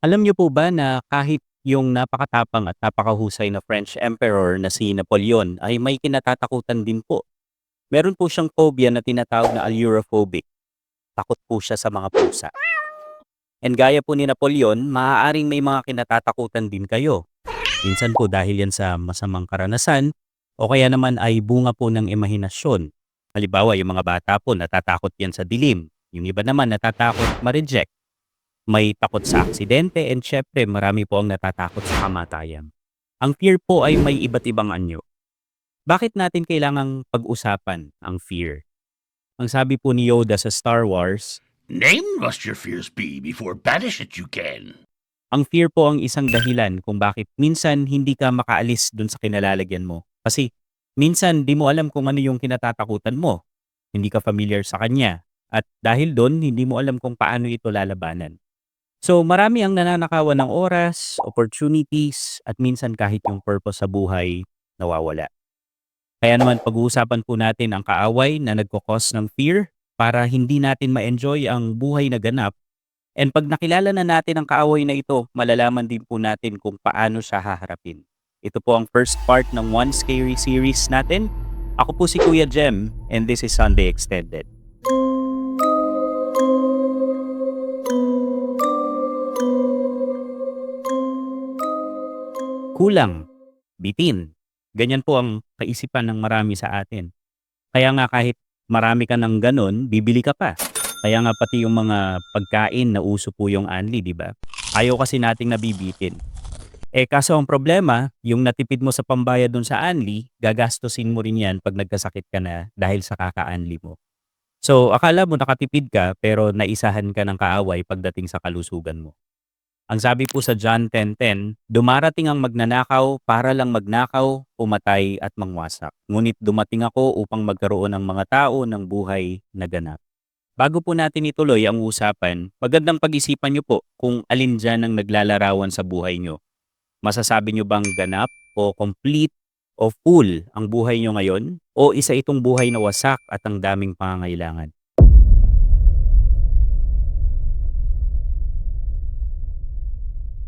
Alam niyo po ba na kahit yung napakatapang at napakahusay na French Emperor na si Napoleon ay may kinatatakutan din po. Meron po siyang phobia na tinatawag na allurophobic. Takot po siya sa mga pusa. And gaya po ni Napoleon, maaaring may mga kinatatakutan din kayo. Minsan po dahil yan sa masamang karanasan o kaya naman ay bunga po ng imahinasyon. Halimbawa, yung mga bata po natatakot yan sa dilim. Yung iba naman natatakot ma-reject may takot sa aksidente and syempre marami po ang natatakot sa kamatayan. Ang fear po ay may iba't ibang anyo. Bakit natin kailangang pag-usapan ang fear? Ang sabi po ni Yoda sa Star Wars, Name must your fears be before banish it you can. ang fear po ang isang dahilan kung bakit minsan hindi ka makaalis dun sa kinalalagyan mo. Kasi minsan di mo alam kung ano yung kinatatakutan mo. Hindi ka familiar sa kanya. At dahil doon, hindi mo alam kung paano ito lalabanan. So marami ang nananakawan ng oras, opportunities, at minsan kahit yung purpose sa buhay nawawala. Kaya naman pag-uusapan po natin ang kaaway na nagkakos ng fear para hindi natin ma-enjoy ang buhay na ganap. And pag nakilala na natin ang kaaway na ito, malalaman din po natin kung paano siya haharapin. Ito po ang first part ng One Scary series natin. Ako po si Kuya Jem and this is Sunday Extended. Kulang, bitin. Ganyan po ang kaisipan ng marami sa atin. Kaya nga kahit marami ka ng ganon, bibili ka pa. Kaya nga pati yung mga pagkain na uso po yung anli, di ba? Ayaw kasi nating nabibitin. Eh kaso ang problema, yung natipid mo sa pambayad dun sa anli, gagastusin mo rin yan pag nagkasakit ka na dahil sa kaka-anli mo. So akala mo nakatipid ka pero naisahan ka ng kaaway pagdating sa kalusugan mo. Ang sabi po sa John 10.10, dumarating ang magnanakaw para lang magnakaw, pumatay at mangwasak. Ngunit dumating ako upang magkaroon ng mga tao ng buhay na ganap. Bago po natin ituloy ang usapan, magandang pag-isipan niyo po kung alin dyan ang naglalarawan sa buhay niyo. Masasabi niyo bang ganap o complete o full ang buhay niyo ngayon? O isa itong buhay na wasak at ang daming pangangailangan?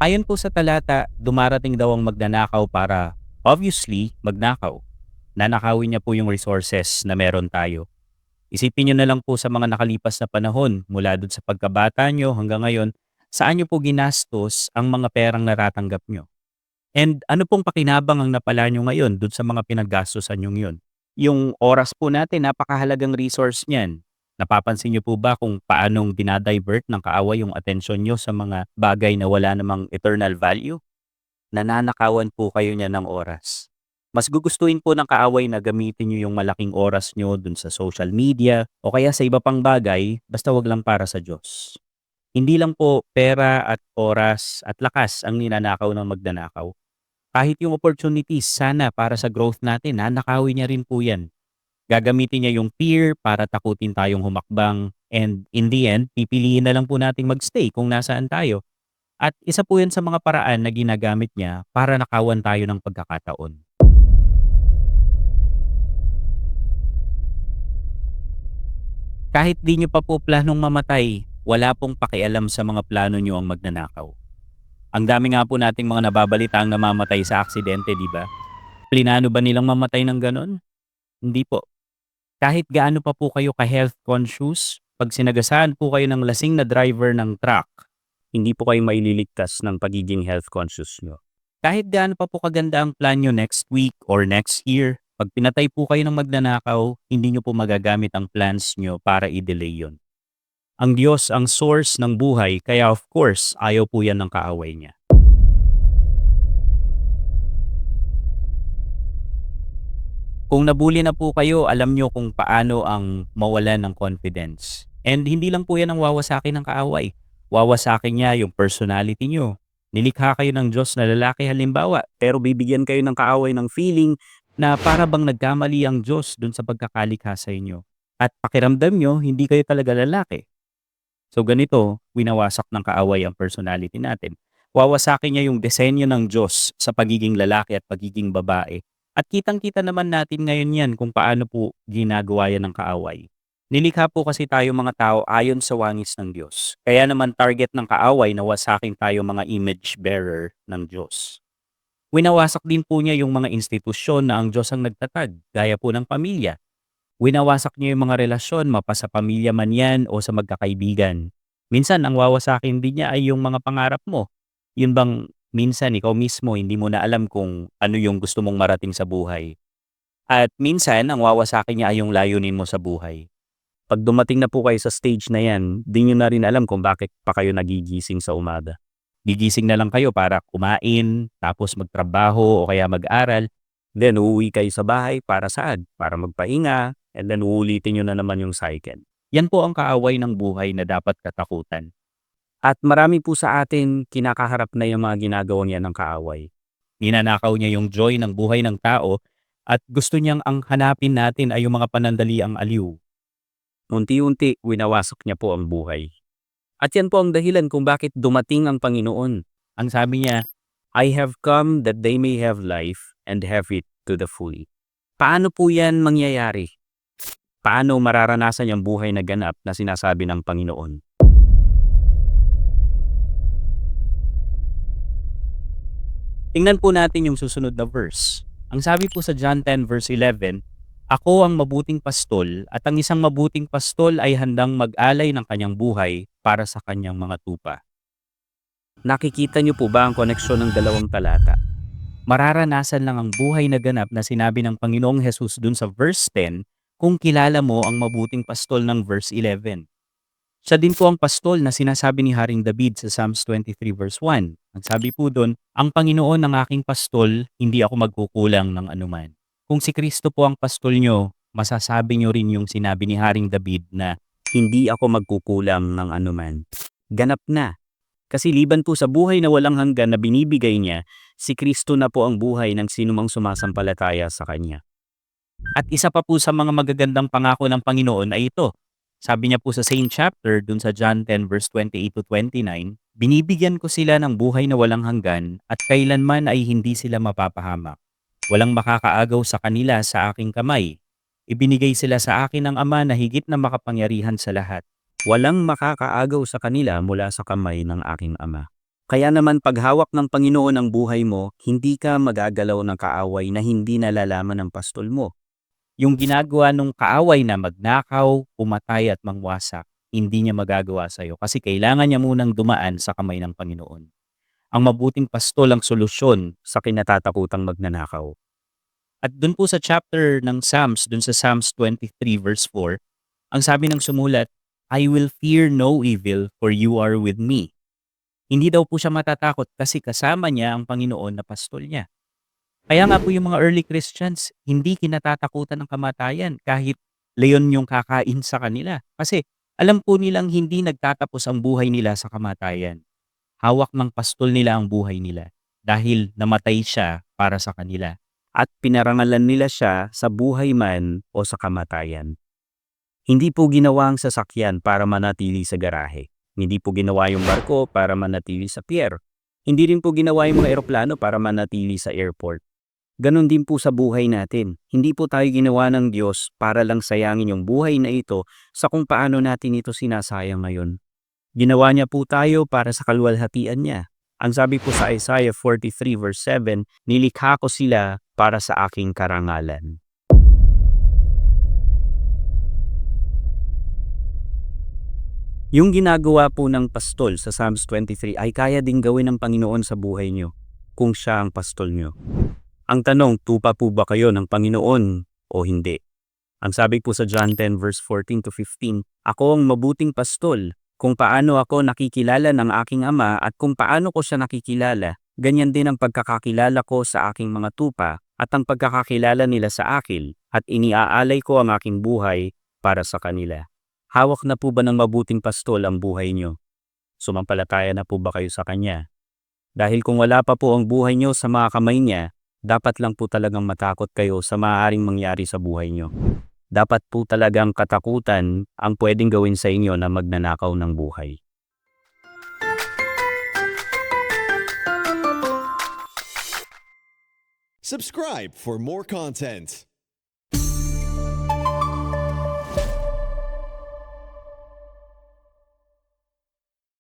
Ayon po sa talata, dumarating daw ang magnanakaw para, obviously, magnakaw. Nanakawin niya po yung resources na meron tayo. Isipin niyo na lang po sa mga nakalipas na panahon, mula doon sa pagkabata niyo hanggang ngayon, saan niyo po ginastos ang mga perang naratanggap niyo? And ano pong pakinabang ang napala niyo ngayon doon sa mga pinaggastosan niyo yun? Yung oras po natin, napakahalagang resource niyan. Napapansin niyo po ba kung paanong dinadivert ng kaaway yung atensyon niyo sa mga bagay na wala namang eternal value? Nananakawan po kayo niya ng oras. Mas gugustuhin po ng kaaway na gamitin niyo yung malaking oras niyo dun sa social media o kaya sa iba pang bagay, basta wag lang para sa Diyos. Hindi lang po pera at oras at lakas ang ninanakaw ng magnanakaw. Kahit yung opportunities sana para sa growth natin, nanakawin niya rin po yan. Gagamitin niya yung fear para takutin tayong humakbang and in the end, pipiliin na lang po nating magstay kung nasaan tayo. At isa po yan sa mga paraan na ginagamit niya para nakawan tayo ng pagkakataon. Kahit di nyo pa po planong mamatay, wala pong pakialam sa mga plano nyo ang magnanakaw. Ang dami nga po nating mga nababalita ang namamatay sa aksidente, di ba? Plinano ba nilang mamatay ng ganon? Hindi po. Kahit gaano pa po kayo ka-health conscious, pag sinagasaan po kayo ng lasing na driver ng truck, hindi po kayo maililigtas ng pagiging health conscious nyo. Kahit gaano pa po kaganda ang plan nyo next week or next year, pag pinatay po kayo ng magnanakaw, hindi nyo po magagamit ang plans nyo para i-delay yon. Ang Diyos ang source ng buhay, kaya of course, ayaw po yan ng kaaway niya. Kung nabuli na po kayo, alam nyo kung paano ang mawalan ng confidence. And hindi lang po yan ang wawasakin ng kaaway. Wawasakin niya yung personality nyo. Nilikha kayo ng Diyos na lalaki halimbawa, pero bibigyan kayo ng kaaway ng feeling na para bang nagkamali ang Diyos dun sa pagkakalikha sa inyo. At pakiramdam nyo, hindi kayo talaga lalaki. So ganito, winawasak ng kaaway ang personality natin. Wawasakin niya yung disenyo ng Diyos sa pagiging lalaki at pagiging babae. At kitang-kita naman natin ngayon yan kung paano po ginagawa yan ng kaaway. Nilikha po kasi tayo mga tao ayon sa wangis ng Diyos. Kaya naman target ng kaaway na wasakin tayo mga image bearer ng Diyos. Winawasak din po niya yung mga institusyon na ang Diyos ang nagtatag, gaya po ng pamilya. Winawasak niya yung mga relasyon, mapa sa pamilya man yan o sa magkakaibigan. Minsan, ang wawasakin din niya ay yung mga pangarap mo. Yun bang minsan ikaw mismo hindi mo na alam kung ano yung gusto mong marating sa buhay. At minsan, ang wawasakin niya ay yung layunin mo sa buhay. Pag dumating na po kayo sa stage na yan, di nyo na rin alam kung bakit pa kayo nagigising sa umaga. Gigising na lang kayo para kumain, tapos magtrabaho o kaya mag-aral. Then uuwi kayo sa bahay para saan? Para magpahinga, and then uulitin nyo na naman yung cycle. Yan po ang kaaway ng buhay na dapat katakutan. At marami po sa atin kinakaharap na yung mga ginagawa niya ng kaaway. Ninanakaw niya yung joy ng buhay ng tao at gusto niyang ang hanapin natin ay yung mga panandaliang aliw. Unti-unti, winawasak niya po ang buhay. At yan po ang dahilan kung bakit dumating ang Panginoon. Ang sabi niya, I have come that they may have life and have it to the full. Paano po yan mangyayari? Paano mararanasan yung buhay na ganap na sinasabi ng Panginoon? Tingnan po natin yung susunod na verse. Ang sabi po sa John 10 verse 11, Ako ang mabuting pastol at ang isang mabuting pastol ay handang mag-alay ng kanyang buhay para sa kanyang mga tupa. Nakikita niyo po ba ang koneksyon ng dalawang talata? Mararanasan lang ang buhay na ganap na sinabi ng Panginoong Jesus dun sa verse 10 kung kilala mo ang mabuting pastol ng verse 11. Siya din po ang pastol na sinasabi ni Haring David sa Psalms 23 verse 1. Ang sabi po doon, Ang Panginoon ang aking pastol, hindi ako magkukulang ng anuman. Kung si Kristo po ang pastol nyo, masasabi nyo rin yung sinabi ni Haring David na, Hindi ako magkukulang ng anuman. Ganap na. Kasi liban po sa buhay na walang hanggan na binibigay niya, si Kristo na po ang buhay ng sinumang sumasampalataya sa Kanya. At isa pa po sa mga magagandang pangako ng Panginoon ay ito, sabi niya po sa same chapter, dun sa John 10 verse 28 to 29, Binibigyan ko sila ng buhay na walang hanggan at kailanman ay hindi sila mapapahamak. Walang makakaagaw sa kanila sa aking kamay. Ibinigay sila sa akin ng Ama na higit na makapangyarihan sa lahat. Walang makakaagaw sa kanila mula sa kamay ng aking Ama. Kaya naman paghawak ng Panginoon ang buhay mo, hindi ka magagalaw ng kaaway na hindi nalalaman ng pastol mo yung ginagawa nung kaaway na magnakaw, pumatay at mangwasak, hindi niya magagawa sa iyo kasi kailangan niya munang dumaan sa kamay ng Panginoon. Ang mabuting pastol ang solusyon sa kinatatakutang magnanakaw. At dun po sa chapter ng Psalms, dun sa Psalms 23 verse 4, ang sabi ng sumulat, I will fear no evil for you are with me. Hindi daw po siya matatakot kasi kasama niya ang Panginoon na pastol niya. Kaya nga po yung mga early Christians, hindi kinatatakutan ng kamatayan kahit leon yung kakain sa kanila. Kasi alam po nilang hindi nagtatapos ang buhay nila sa kamatayan. Hawak ng pastol nila ang buhay nila dahil namatay siya para sa kanila. At pinarangalan nila siya sa buhay man o sa kamatayan. Hindi po ginawa ang sasakyan para manatili sa garahe. Hindi po ginawa yung barko para manatili sa pier. Hindi rin po ginawa yung mga eroplano para manatili sa airport. Ganon din po sa buhay natin. Hindi po tayo ginawa ng Diyos para lang sayangin yung buhay na ito sa kung paano natin ito sinasayang ngayon. Ginawa niya po tayo para sa kalwalhatian niya. Ang sabi po sa Isaiah 43 verse 7, Nilikha ko sila para sa aking karangalan. Yung ginagawa po ng pastol sa Psalms 23 ay kaya ding gawin ng Panginoon sa buhay niyo kung siya ang pastol niyo. Ang tanong, tupa po ba kayo ng Panginoon o hindi? Ang sabi po sa John 10 verse 14 to 15, Ako ang mabuting pastol, kung paano ako nakikilala ng aking ama at kung paano ko siya nakikilala, ganyan din ang pagkakakilala ko sa aking mga tupa at ang pagkakakilala nila sa akin at iniaalay ko ang aking buhay para sa kanila. Hawak na po ba ng mabuting pastol ang buhay nyo? Sumampalataya na po ba kayo sa kanya? Dahil kung wala pa po ang buhay nyo sa mga kamay niya, dapat lang po talagang matakot kayo sa maaaring mangyari sa buhay nyo. Dapat po talagang katakutan ang pwedeng gawin sa inyo na magnanakaw ng buhay. Subscribe for more content.